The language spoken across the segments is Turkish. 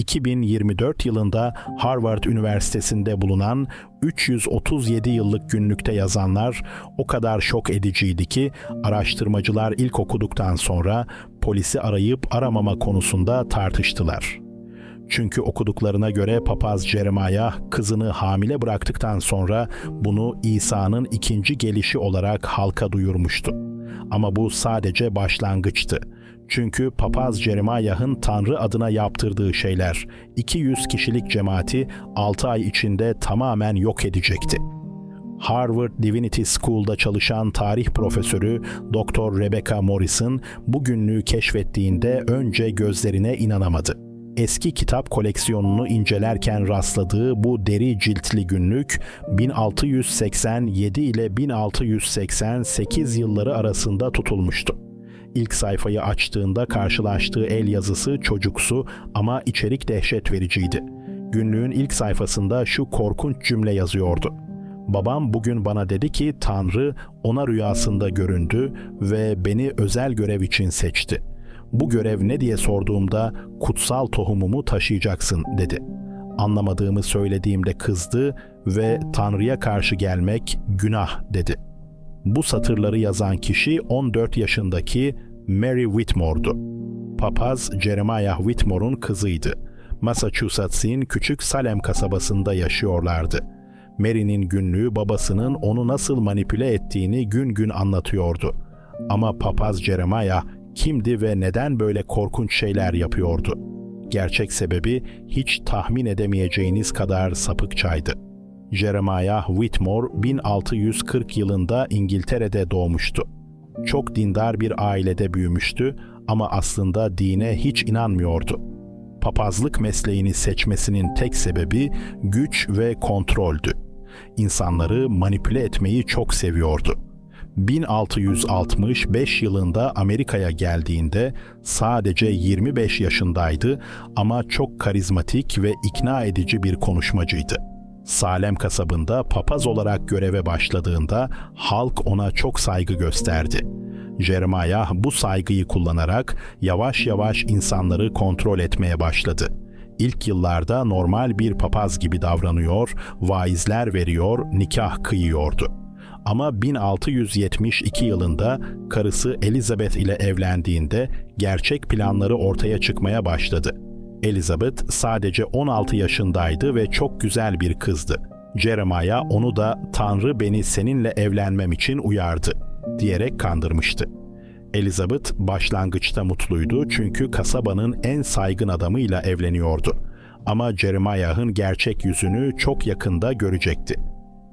2024 yılında Harvard Üniversitesi'nde bulunan 337 yıllık günlükte yazanlar o kadar şok ediciydi ki araştırmacılar ilk okuduktan sonra polisi arayıp aramama konusunda tartıştılar. Çünkü okuduklarına göre papaz Jeremiah kızını hamile bıraktıktan sonra bunu İsa'nın ikinci gelişi olarak halka duyurmuştu. Ama bu sadece başlangıçtı. Çünkü papaz Jeremiah'ın Tanrı adına yaptırdığı şeyler 200 kişilik cemaati 6 ay içinde tamamen yok edecekti. Harvard Divinity School'da çalışan tarih profesörü Dr. Rebecca Morrison bu günlüğü keşfettiğinde önce gözlerine inanamadı. Eski kitap koleksiyonunu incelerken rastladığı bu deri ciltli günlük 1687 ile 1688 yılları arasında tutulmuştu. İlk sayfayı açtığında karşılaştığı el yazısı çocuksu ama içerik dehşet vericiydi. Günlüğün ilk sayfasında şu korkunç cümle yazıyordu. Babam bugün bana dedi ki Tanrı ona rüyasında göründü ve beni özel görev için seçti. Bu görev ne diye sorduğumda kutsal tohumumu taşıyacaksın dedi. Anlamadığımı söylediğimde kızdı ve Tanrı'ya karşı gelmek günah dedi. Bu satırları yazan kişi 14 yaşındaki Mary Whitmore'du. Papaz Jeremiah Whitmore'un kızıydı. Massachusetts'in küçük Salem kasabasında yaşıyorlardı. Mary'nin günlüğü babasının onu nasıl manipüle ettiğini gün gün anlatıyordu. Ama papaz Jeremiah kimdi ve neden böyle korkunç şeyler yapıyordu? Gerçek sebebi hiç tahmin edemeyeceğiniz kadar sapıkçaydı. Jeremiah Whitmore 1640 yılında İngiltere'de doğmuştu. Çok dindar bir ailede büyümüştü ama aslında dine hiç inanmıyordu. Papazlık mesleğini seçmesinin tek sebebi güç ve kontroldü. İnsanları manipüle etmeyi çok seviyordu. 1665 yılında Amerika'ya geldiğinde sadece 25 yaşındaydı ama çok karizmatik ve ikna edici bir konuşmacıydı. Salem kasabında papaz olarak göreve başladığında halk ona çok saygı gösterdi. Jeremiah bu saygıyı kullanarak yavaş yavaş insanları kontrol etmeye başladı. İlk yıllarda normal bir papaz gibi davranıyor, vaizler veriyor, nikah kıyıyordu. Ama 1672 yılında karısı Elizabeth ile evlendiğinde gerçek planları ortaya çıkmaya başladı. Elizabeth sadece 16 yaşındaydı ve çok güzel bir kızdı. Jeremiah onu da Tanrı beni seninle evlenmem için uyardı diyerek kandırmıştı. Elizabeth başlangıçta mutluydu çünkü kasabanın en saygın adamıyla evleniyordu. Ama Jeremiah'ın gerçek yüzünü çok yakında görecekti.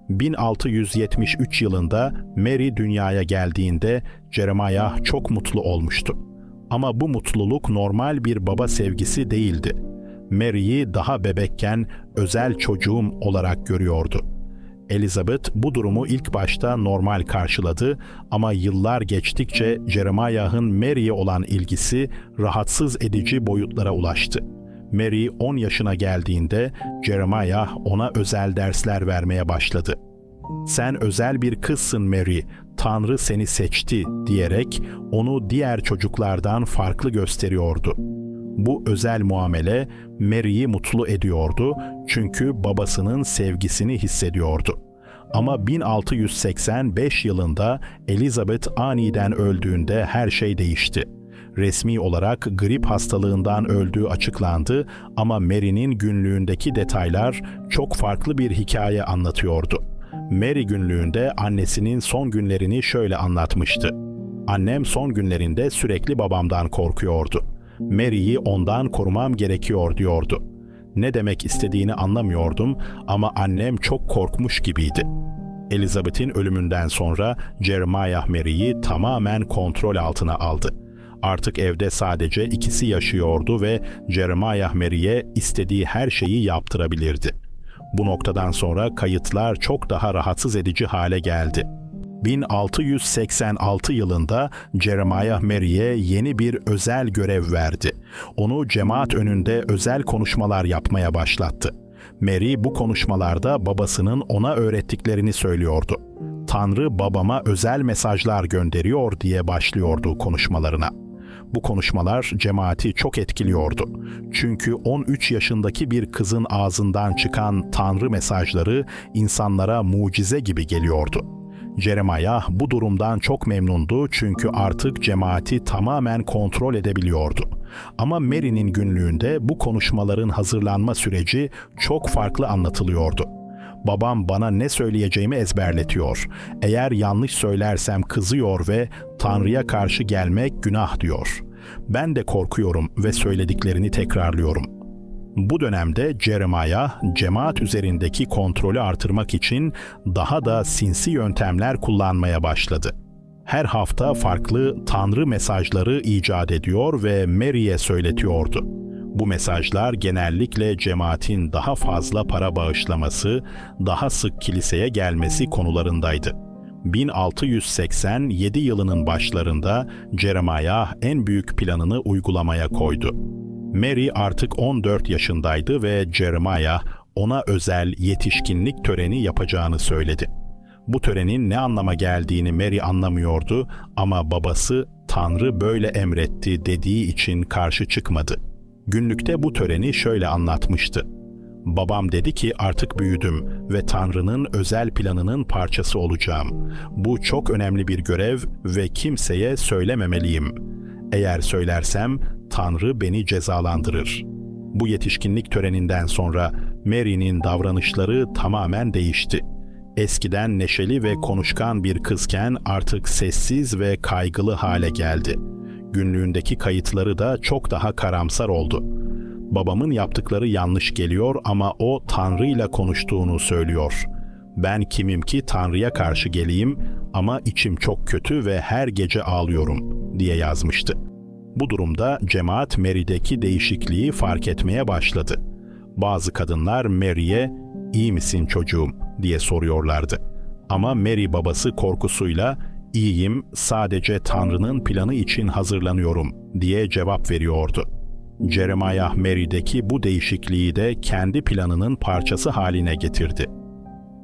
1673 yılında Mary dünyaya geldiğinde Jeremiah çok mutlu olmuştu. Ama bu mutluluk normal bir baba sevgisi değildi. Mary'i daha bebekken özel çocuğum olarak görüyordu. Elizabeth bu durumu ilk başta normal karşıladı ama yıllar geçtikçe Jeremiah'ın Mary'e olan ilgisi rahatsız edici boyutlara ulaştı. Mary 10 yaşına geldiğinde Jeremiah ona özel dersler vermeye başladı. Sen özel bir kızsın Mary, Tanrı seni seçti diyerek onu diğer çocuklardan farklı gösteriyordu. Bu özel muamele Mary'i mutlu ediyordu çünkü babasının sevgisini hissediyordu. Ama 1685 yılında Elizabeth aniden öldüğünde her şey değişti. Resmi olarak grip hastalığından öldüğü açıklandı ama Mary'nin günlüğündeki detaylar çok farklı bir hikaye anlatıyordu. Mary günlüğünde annesinin son günlerini şöyle anlatmıştı. Annem son günlerinde sürekli babamdan korkuyordu. Mary'i ondan korumam gerekiyor diyordu. Ne demek istediğini anlamıyordum ama annem çok korkmuş gibiydi. Elizabeth'in ölümünden sonra Jeremiah Mary'i tamamen kontrol altına aldı. Artık evde sadece ikisi yaşıyordu ve Jeremiah Mary'e istediği her şeyi yaptırabilirdi. Bu noktadan sonra kayıtlar çok daha rahatsız edici hale geldi. 1686 yılında Jeremiah Mary'e yeni bir özel görev verdi. Onu cemaat önünde özel konuşmalar yapmaya başlattı. Mary bu konuşmalarda babasının ona öğrettiklerini söylüyordu. Tanrı babama özel mesajlar gönderiyor diye başlıyordu konuşmalarına. Bu konuşmalar cemaati çok etkiliyordu. Çünkü 13 yaşındaki bir kızın ağzından çıkan tanrı mesajları insanlara mucize gibi geliyordu. Jeremiah bu durumdan çok memnundu çünkü artık cemaati tamamen kontrol edebiliyordu. Ama Mary'nin günlüğünde bu konuşmaların hazırlanma süreci çok farklı anlatılıyordu. Babam bana ne söyleyeceğimi ezberletiyor. Eğer yanlış söylersem kızıyor ve Tanrı'ya karşı gelmek günah diyor. Ben de korkuyorum ve söylediklerini tekrarlıyorum. Bu dönemde Jeremiah, cemaat üzerindeki kontrolü artırmak için daha da sinsi yöntemler kullanmaya başladı. Her hafta farklı tanrı mesajları icat ediyor ve Mary'e söyletiyordu. Bu mesajlar genellikle cemaatin daha fazla para bağışlaması, daha sık kiliseye gelmesi konularındaydı. 1687 yılının başlarında Jeremiah en büyük planını uygulamaya koydu. Mary artık 14 yaşındaydı ve Jeremiah ona özel yetişkinlik töreni yapacağını söyledi. Bu törenin ne anlama geldiğini Mary anlamıyordu ama babası Tanrı böyle emretti dediği için karşı çıkmadı. Günlükte bu töreni şöyle anlatmıştı. Babam dedi ki artık büyüdüm ve Tanrı'nın özel planının parçası olacağım. Bu çok önemli bir görev ve kimseye söylememeliyim. Eğer söylersem Tanrı beni cezalandırır. Bu yetişkinlik töreninden sonra Mary'nin davranışları tamamen değişti. Eskiden neşeli ve konuşkan bir kızken artık sessiz ve kaygılı hale geldi. Günlüğündeki kayıtları da çok daha karamsar oldu. Babamın yaptıkları yanlış geliyor ama o Tanrı ile konuştuğunu söylüyor. Ben kimim ki Tanrı'ya karşı geleyim ama içim çok kötü ve her gece ağlıyorum diye yazmıştı. Bu durumda cemaat Mary'deki değişikliği fark etmeye başladı. Bazı kadınlar Mary'e iyi misin çocuğum diye soruyorlardı. Ama Mary babası korkusuyla iyiyim sadece Tanrı'nın planı için hazırlanıyorum diye cevap veriyordu. Jeremiah Mary'deki bu değişikliği de kendi planının parçası haline getirdi.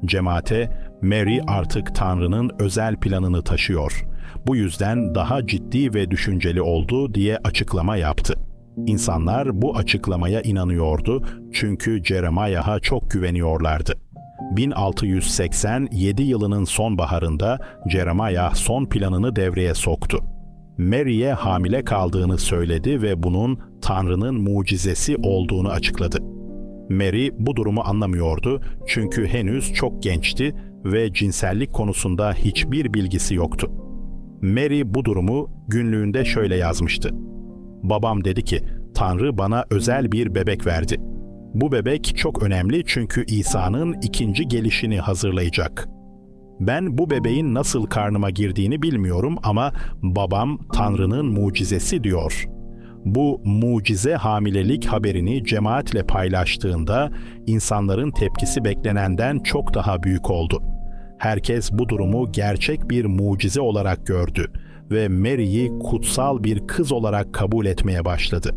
Cemaate Mary artık Tanrı'nın özel planını taşıyor. Bu yüzden daha ciddi ve düşünceli oldu diye açıklama yaptı. İnsanlar bu açıklamaya inanıyordu çünkü Jeremiah'a çok güveniyorlardı. 1687 yılının sonbaharında Jeremiah son planını devreye soktu. Mary'e hamile kaldığını söyledi ve bunun Tanrı'nın mucizesi olduğunu açıkladı. Mary bu durumu anlamıyordu çünkü henüz çok gençti ve cinsellik konusunda hiçbir bilgisi yoktu. Mary bu durumu günlüğünde şöyle yazmıştı. Babam dedi ki, Tanrı bana özel bir bebek verdi. Bu bebek çok önemli çünkü İsa'nın ikinci gelişini hazırlayacak. Ben bu bebeğin nasıl karnıma girdiğini bilmiyorum ama babam Tanrı'nın mucizesi diyor. Bu mucize hamilelik haberini cemaatle paylaştığında insanların tepkisi beklenenden çok daha büyük oldu. Herkes bu durumu gerçek bir mucize olarak gördü ve Mary'i kutsal bir kız olarak kabul etmeye başladı.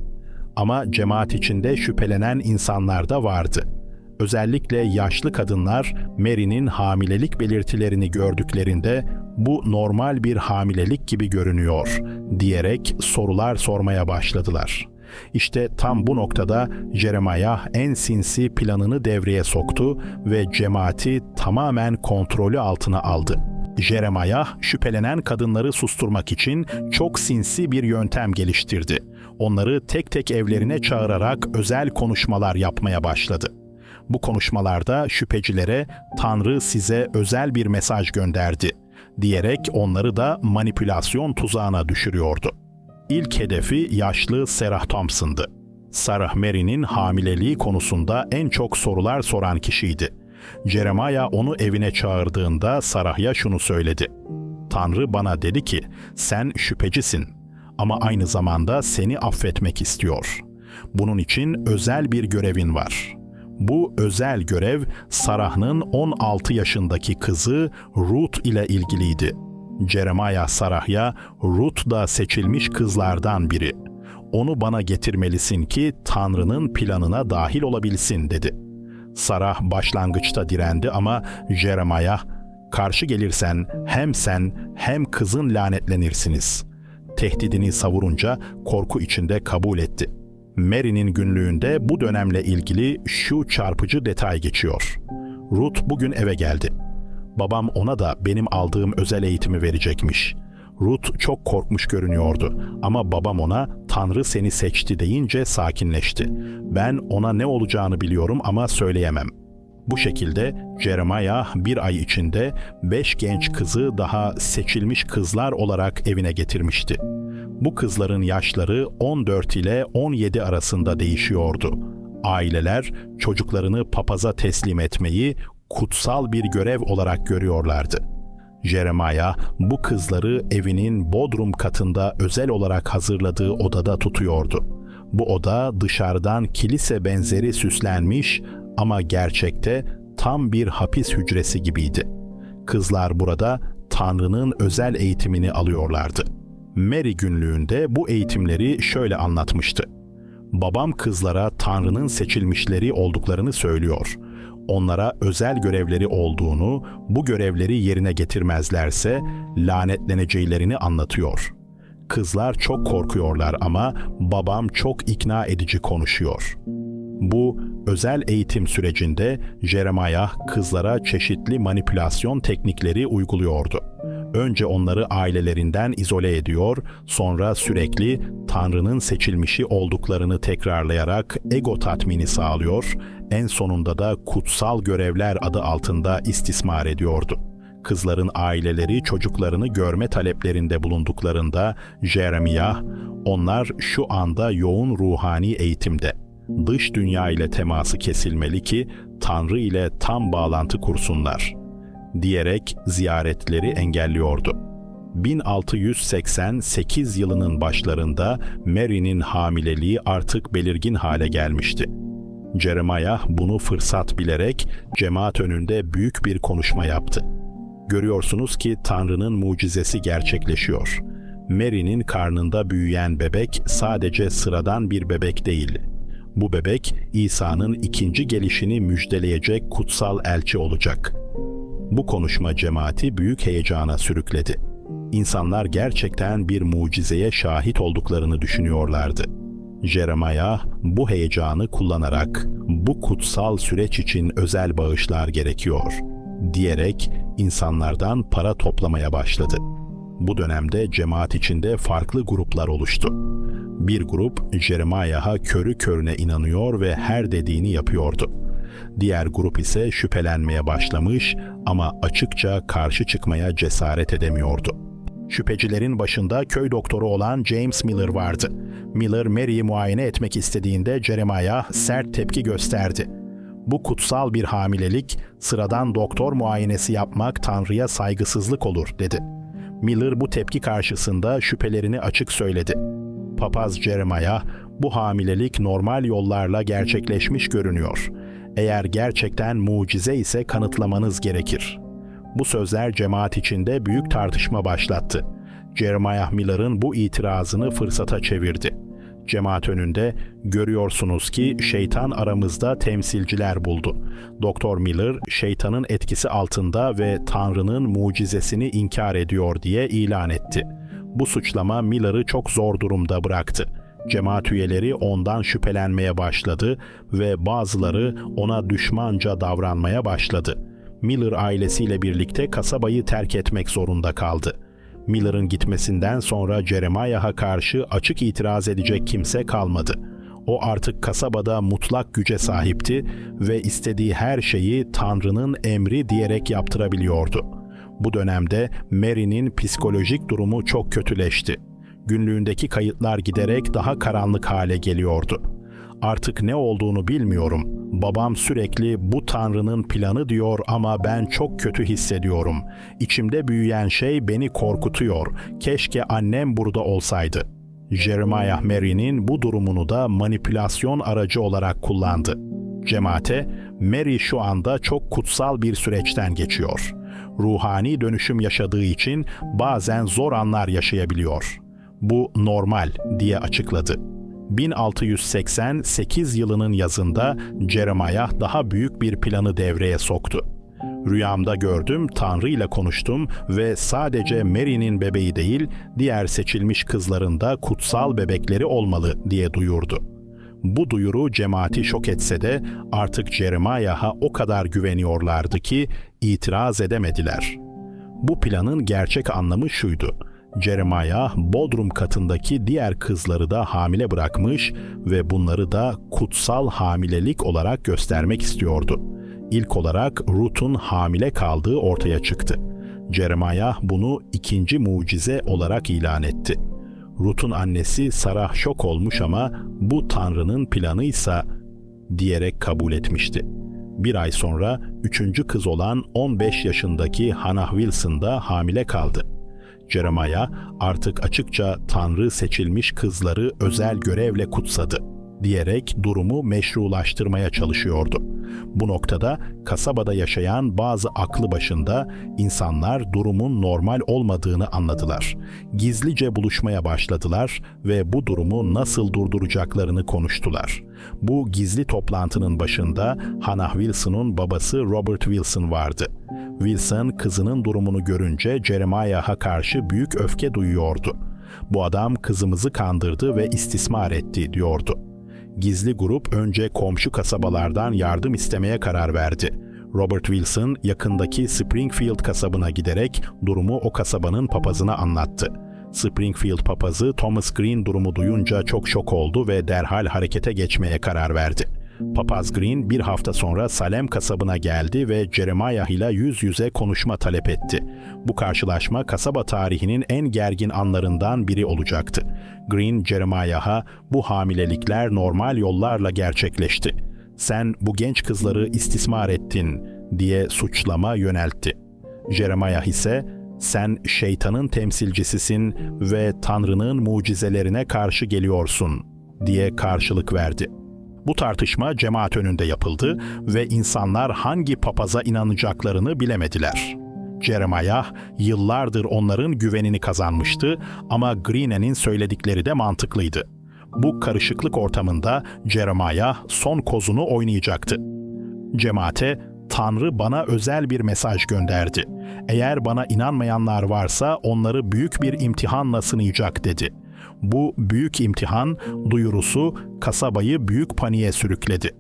Ama cemaat içinde şüphelenen insanlar da vardı. Özellikle yaşlı kadınlar Mary'nin hamilelik belirtilerini gördüklerinde bu normal bir hamilelik gibi görünüyor diyerek sorular sormaya başladılar. İşte tam bu noktada Jeremiah en sinsi planını devreye soktu ve cemaati tamamen kontrolü altına aldı. Jeremiah şüphelenen kadınları susturmak için çok sinsi bir yöntem geliştirdi. Onları tek tek evlerine çağırarak özel konuşmalar yapmaya başladı. Bu konuşmalarda şüphecilere Tanrı size özel bir mesaj gönderdi diyerek onları da manipülasyon tuzağına düşürüyordu. İlk hedefi yaşlı Sarah Thompson'dı. Sarah Mary'nin hamileliği konusunda en çok sorular soran kişiydi. Jeremiah onu evine çağırdığında Sarah'ya şunu söyledi. Tanrı bana dedi ki, sen şüphecisin ama aynı zamanda seni affetmek istiyor. Bunun için özel bir görevin var. Bu özel görev Sarah'ın 16 yaşındaki kızı Ruth ile ilgiliydi. Jeremiah Sarah'ya Ruth da seçilmiş kızlardan biri. Onu bana getirmelisin ki Tanrı'nın planına dahil olabilsin dedi. Sarah başlangıçta direndi ama Jeremiah karşı gelirsen hem sen hem kızın lanetlenirsiniz. Tehdidini savurunca korku içinde kabul etti. Mary'nin günlüğünde bu dönemle ilgili şu çarpıcı detay geçiyor. Ruth bugün eve geldi. Babam ona da benim aldığım özel eğitimi verecekmiş. Ruth çok korkmuş görünüyordu ama babam ona Tanrı seni seçti deyince sakinleşti. Ben ona ne olacağını biliyorum ama söyleyemem. Bu şekilde Jeremiah bir ay içinde beş genç kızı daha seçilmiş kızlar olarak evine getirmişti. Bu kızların yaşları 14 ile 17 arasında değişiyordu. Aileler çocuklarını papaza teslim etmeyi kutsal bir görev olarak görüyorlardı. Jeremiah bu kızları evinin bodrum katında özel olarak hazırladığı odada tutuyordu. Bu oda dışarıdan kilise benzeri süslenmiş ama gerçekte tam bir hapis hücresi gibiydi. Kızlar burada Tanrı'nın özel eğitimini alıyorlardı. Mary günlüğünde bu eğitimleri şöyle anlatmıştı. Babam kızlara Tanrı'nın seçilmişleri olduklarını söylüyor. Onlara özel görevleri olduğunu, bu görevleri yerine getirmezlerse lanetleneceğlerini anlatıyor. Kızlar çok korkuyorlar ama babam çok ikna edici konuşuyor. Bu özel eğitim sürecinde Jeremiah kızlara çeşitli manipülasyon teknikleri uyguluyordu. Önce onları ailelerinden izole ediyor, sonra sürekli Tanrı'nın seçilmişi olduklarını tekrarlayarak ego tatmini sağlıyor, en sonunda da kutsal görevler adı altında istismar ediyordu. Kızların aileleri çocuklarını görme taleplerinde bulunduklarında Jeremiah, onlar şu anda yoğun ruhani eğitimde. Dış dünya ile teması kesilmeli ki Tanrı ile tam bağlantı kursunlar diyerek ziyaretleri engelliyordu. 1688 yılının başlarında Mary'nin hamileliği artık belirgin hale gelmişti. Jeremiah bunu fırsat bilerek cemaat önünde büyük bir konuşma yaptı. Görüyorsunuz ki Tanrı'nın mucizesi gerçekleşiyor. Mary'nin karnında büyüyen bebek sadece sıradan bir bebek değil. Bu bebek İsa'nın ikinci gelişini müjdeleyecek kutsal elçi olacak. Bu konuşma cemaati büyük heyecana sürükledi. İnsanlar gerçekten bir mucizeye şahit olduklarını düşünüyorlardı. Jeremiah bu heyecanı kullanarak bu kutsal süreç için özel bağışlar gerekiyor diyerek insanlardan para toplamaya başladı. Bu dönemde cemaat içinde farklı gruplar oluştu. Bir grup Jeremiah'a körü körüne inanıyor ve her dediğini yapıyordu. Diğer grup ise şüphelenmeye başlamış ama açıkça karşı çıkmaya cesaret edemiyordu. Şüphecilerin başında köy doktoru olan James Miller vardı. Miller Mary'i muayene etmek istediğinde Jeremiah sert tepki gösterdi. Bu kutsal bir hamilelik, sıradan doktor muayenesi yapmak Tanrı'ya saygısızlık olur dedi. Miller bu tepki karşısında şüphelerini açık söyledi. Papaz Jeremiah, bu hamilelik normal yollarla gerçekleşmiş görünüyor. Eğer gerçekten mucize ise kanıtlamanız gerekir. Bu sözler cemaat içinde büyük tartışma başlattı. Jeremiah Miller'ın bu itirazını fırsata çevirdi. Cemaat önünde görüyorsunuz ki şeytan aramızda temsilciler buldu. Doktor Miller şeytanın etkisi altında ve Tanrı'nın mucizesini inkar ediyor diye ilan etti. Bu suçlama Miller'ı çok zor durumda bıraktı. Cemaat üyeleri ondan şüphelenmeye başladı ve bazıları ona düşmanca davranmaya başladı. Miller ailesiyle birlikte kasabayı terk etmek zorunda kaldı. Miller'ın gitmesinden sonra Jeremiah'a karşı açık itiraz edecek kimse kalmadı. O artık kasabada mutlak güce sahipti ve istediği her şeyi Tanrı'nın emri diyerek yaptırabiliyordu. Bu dönemde Mary'nin psikolojik durumu çok kötüleşti. Günlüğündeki kayıtlar giderek daha karanlık hale geliyordu. Artık ne olduğunu bilmiyorum. Babam sürekli bu Tanrı'nın planı diyor ama ben çok kötü hissediyorum. İçimde büyüyen şey beni korkutuyor. Keşke annem burada olsaydı. Jeremiah Mary'nin bu durumunu da manipülasyon aracı olarak kullandı. Cemaate, Mary şu anda çok kutsal bir süreçten geçiyor. Ruhani dönüşüm yaşadığı için bazen zor anlar yaşayabiliyor. Bu normal diye açıkladı. 1688 yılının yazında Jeremiah daha büyük bir planı devreye soktu. Rüyamda gördüm, Tanrı ile konuştum ve sadece Mary'nin bebeği değil, diğer seçilmiş kızların da kutsal bebekleri olmalı diye duyurdu. Bu duyuru cemaati şok etse de artık Jeremiah'a o kadar güveniyorlardı ki itiraz edemediler. Bu planın gerçek anlamı şuydu. Jeremiah bodrum katındaki diğer kızları da hamile bırakmış ve bunları da kutsal hamilelik olarak göstermek istiyordu. İlk olarak Ruth'un hamile kaldığı ortaya çıktı. Jeremiah bunu ikinci mucize olarak ilan etti. Ruth'un annesi Sarah şok olmuş ama bu Tanrı'nın planıysa diyerek kabul etmişti. Bir ay sonra üçüncü kız olan 15 yaşındaki Hannah Wilson da hamile kaldı. Jeremiah artık açıkça Tanrı seçilmiş kızları özel görevle kutsadı diyerek durumu meşrulaştırmaya çalışıyordu. Bu noktada kasabada yaşayan bazı aklı başında insanlar durumun normal olmadığını anladılar. Gizlice buluşmaya başladılar ve bu durumu nasıl durduracaklarını konuştular. Bu gizli toplantının başında Hannah Wilson'un babası Robert Wilson vardı. Wilson kızının durumunu görünce Jeremiah'a karşı büyük öfke duyuyordu. Bu adam kızımızı kandırdı ve istismar etti diyordu. Gizli grup önce komşu kasabalardan yardım istemeye karar verdi. Robert Wilson yakındaki Springfield kasabına giderek durumu o kasabanın papazına anlattı. Springfield papazı Thomas Green durumu duyunca çok şok oldu ve derhal harekete geçmeye karar verdi. Papaz Green bir hafta sonra Salem kasabına geldi ve Jeremiah ile yüz yüze konuşma talep etti. Bu karşılaşma kasaba tarihinin en gergin anlarından biri olacaktı. Green, Jeremiah'a bu hamilelikler normal yollarla gerçekleşti. Sen bu genç kızları istismar ettin diye suçlama yöneltti. Jeremiah ise sen şeytanın temsilcisisin ve Tanrı'nın mucizelerine karşı geliyorsun diye karşılık verdi. Bu tartışma cemaat önünde yapıldı ve insanlar hangi papaza inanacaklarını bilemediler. Jeremiah yıllardır onların güvenini kazanmıştı ama Greene'nin söyledikleri de mantıklıydı. Bu karışıklık ortamında Jeremiah son kozunu oynayacaktı. Cemaate Tanrı bana özel bir mesaj gönderdi. Eğer bana inanmayanlar varsa onları büyük bir imtihanla sınayacak dedi. Bu büyük imtihan duyurusu kasabayı büyük paniğe sürükledi.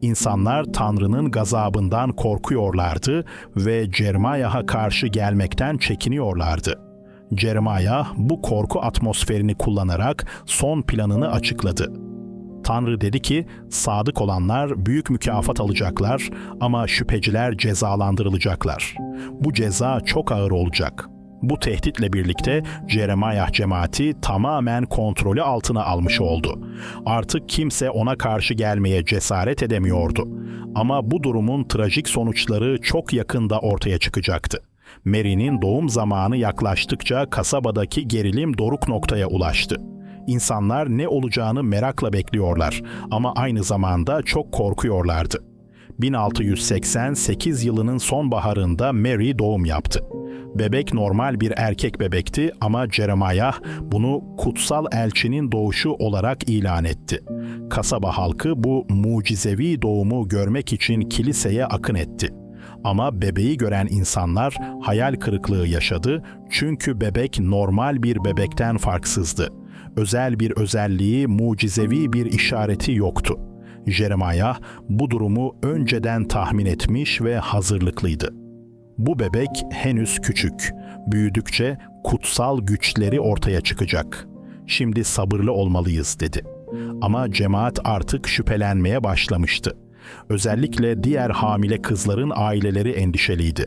İnsanlar Tanrı'nın gazabından korkuyorlardı ve Jeremiah'a karşı gelmekten çekiniyorlardı. Jeremiah bu korku atmosferini kullanarak son planını açıkladı. Tanrı dedi ki, sadık olanlar büyük mükafat alacaklar ama şüpheciler cezalandırılacaklar. Bu ceza çok ağır olacak. Bu tehditle birlikte Jeremiah cemaati tamamen kontrolü altına almış oldu. Artık kimse ona karşı gelmeye cesaret edemiyordu. Ama bu durumun trajik sonuçları çok yakında ortaya çıkacaktı. Mary'nin doğum zamanı yaklaştıkça kasabadaki gerilim doruk noktaya ulaştı. İnsanlar ne olacağını merakla bekliyorlar ama aynı zamanda çok korkuyorlardı. 1688 yılının sonbaharında Mary doğum yaptı. Bebek normal bir erkek bebekti ama Jeremiah bunu kutsal elçinin doğuşu olarak ilan etti. Kasaba halkı bu mucizevi doğumu görmek için kiliseye akın etti. Ama bebeği gören insanlar hayal kırıklığı yaşadı çünkü bebek normal bir bebekten farksızdı. Özel bir özelliği, mucizevi bir işareti yoktu. Jeremiah bu durumu önceden tahmin etmiş ve hazırlıklıydı. Bu bebek henüz küçük. Büyüdükçe kutsal güçleri ortaya çıkacak. Şimdi sabırlı olmalıyız dedi. Ama cemaat artık şüphelenmeye başlamıştı. Özellikle diğer hamile kızların aileleri endişeliydi.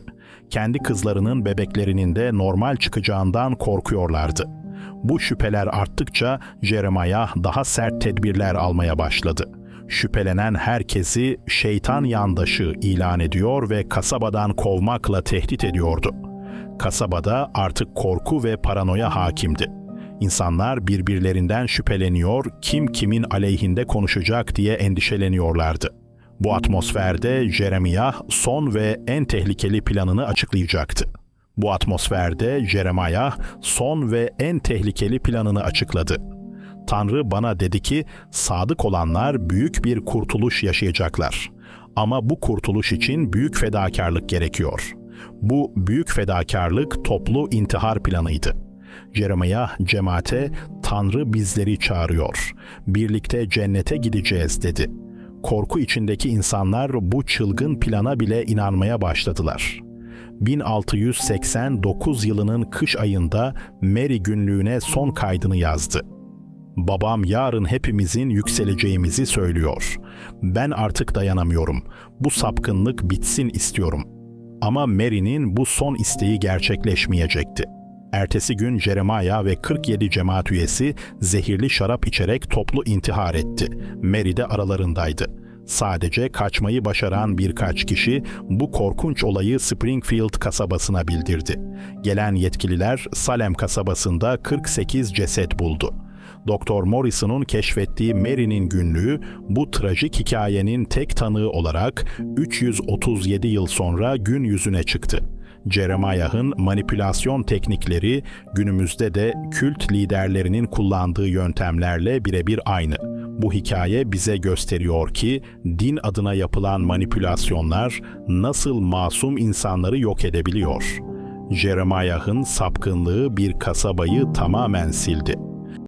Kendi kızlarının bebeklerinin de normal çıkacağından korkuyorlardı. Bu şüpheler arttıkça Jeremiah daha sert tedbirler almaya başladı şüphelenen herkesi şeytan yandaşı ilan ediyor ve kasabadan kovmakla tehdit ediyordu. Kasabada artık korku ve paranoya hakimdi. İnsanlar birbirlerinden şüpheleniyor, kim kimin aleyhinde konuşacak diye endişeleniyorlardı. Bu atmosferde Jeremiah son ve en tehlikeli planını açıklayacaktı. Bu atmosferde Jeremiah son ve en tehlikeli planını açıkladı. Tanrı bana dedi ki sadık olanlar büyük bir kurtuluş yaşayacaklar. Ama bu kurtuluş için büyük fedakarlık gerekiyor. Bu büyük fedakarlık toplu intihar planıydı. Jeremiah cemaate Tanrı bizleri çağırıyor. Birlikte cennete gideceğiz dedi. Korku içindeki insanlar bu çılgın plana bile inanmaya başladılar. 1689 yılının kış ayında Mary günlüğüne son kaydını yazdı. Babam yarın hepimizin yükseleceğimizi söylüyor. Ben artık dayanamıyorum. Bu sapkınlık bitsin istiyorum. Ama Mary'nin bu son isteği gerçekleşmeyecekti. Ertesi gün Jeremiah ve 47 cemaat üyesi zehirli şarap içerek toplu intihar etti. Mary de aralarındaydı. Sadece kaçmayı başaran birkaç kişi bu korkunç olayı Springfield kasabasına bildirdi. Gelen yetkililer Salem kasabasında 48 ceset buldu. Doktor Morrison'un keşfettiği Mary'nin günlüğü bu trajik hikayenin tek tanığı olarak 337 yıl sonra gün yüzüne çıktı. Jeremiah'ın manipülasyon teknikleri günümüzde de kült liderlerinin kullandığı yöntemlerle birebir aynı. Bu hikaye bize gösteriyor ki din adına yapılan manipülasyonlar nasıl masum insanları yok edebiliyor. Jeremiah'ın sapkınlığı bir kasabayı tamamen sildi.